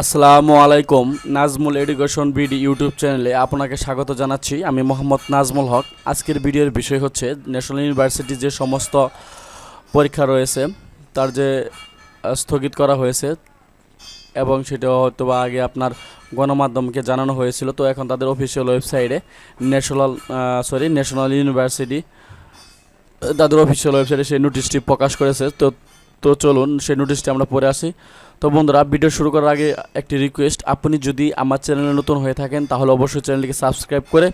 আসসালামু আলাইকুম, Nazmul education BD YouTube চ্যানেলে আপনাকে স্বাগত জানাচ্ছি। আমি মোহাম্মদ নাজমুল হক। আজকের ভিডিওর বিষয় হচ্ছে, ন্যাশনাল ইউনিভার্সিটির যে সমস্ত পরীক্ষা রয়েছে, তার যে স্থগিত করা হয়েছে, এবং সেটা হয়তো বা আগে আপনার গণমাধ্যমকে জানানো হয়েছিল। তো এখন তাদের অফিসিয়াল ওয়েবসাইটে ন্যাশনাল সরি ন্যাশনাল ইউনিভার্সিটি তাদের অফিসিয়াল ওয়েবসাইটে সেই নোটিশটি প্রকাশ করেছে। তো তো চলুন, সেই নোটিশটি আমরা পড়ে আসি। তো বন্ধুরা, ভিডিও শুরু করার আগে একটি রিকোয়েস্ট আপনি যদি আমার চ্যানেলে নতুন হয়ে থাকেন, তাহলে অবশ্যই চ্যানেলটিকে সাবস্ক্রাইব করে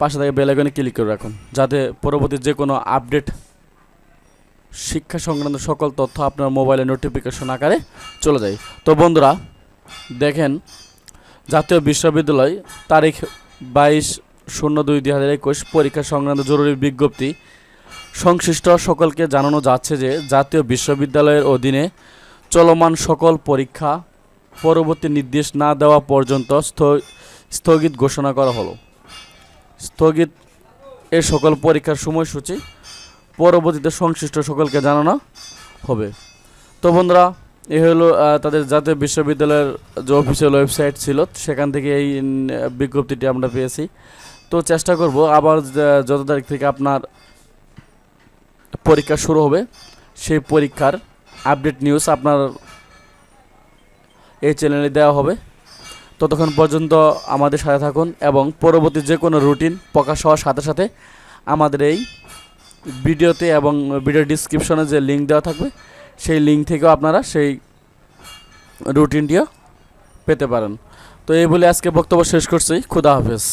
পাশে থেকে বেল আইকনে ক্লিক করে রাখুন, যাতে পরবর্তী যে কোনো আপডেট শিক্ষা সংক্রান্ত সকল তথ্য আপনার মোবাইলে নোটিফিকেশন আকারে চলে যায়। তো বন্ধুরা, দেখেন, জাতীয় বিশ্ববিদ্যালয় তারিখ বাইশ শূন্য দুই দুই হাজার একুশ, পরীক্ষা সংক্রান্ত জরুরি বিজ্ঞপ্তি সংশ্লিষ্ট সকলকে জানানো যাচ্ছে যে জাতীয় বিশ্ববিদ্যালয়ের অধীনে চলমান সকল পরীক্ষা পরবর্তী নির্দেশ না দেওয়া পর্যন্ত স্থ- স্থগিত ঘোষণা করা হলো। স্থগিত এ সকল পরীক্ষার সময়সূচি পরবর্তীতে সংশ্লিষ্ট সকলকে জানানো হবে। তো বন্ধুরা, এ হলো তাদের জাতীয় বিশ্ববিদ্যালয়ের যে অফিসিয়াল ওয়েবসাইট ছিল, সেখান থেকে এই বিজ্ঞপ্তিটি আমরা পেয়েছি। তো চেষ্টা করব আবার যত তারিখ থেকে আপনার পরীক্ষা শুরু হবে। সেই পরীক্ষার আপডেট নিউজ আপনার এই চ্যানেলে দেওয়া হবে। ততক্ষণ পর্যন্ত আমাদের সাথে থাকুন এবং পরবর্তী যে কোনো রুটিন প্রকাশ হওয়ার সাথে সাথে আমাদের এই ভিডিওতে এবং ভিডিও ডিসক্রিপশনে যে লিঙ্ক দেওয়া থাকবে, সেই লিঙ্ক থেকেও আপনারা সেই রুটিনটিও পেতে পারেন। তো এই বলে আজকে বক্তব্য শেষ করছি। খুদা হাফেজ।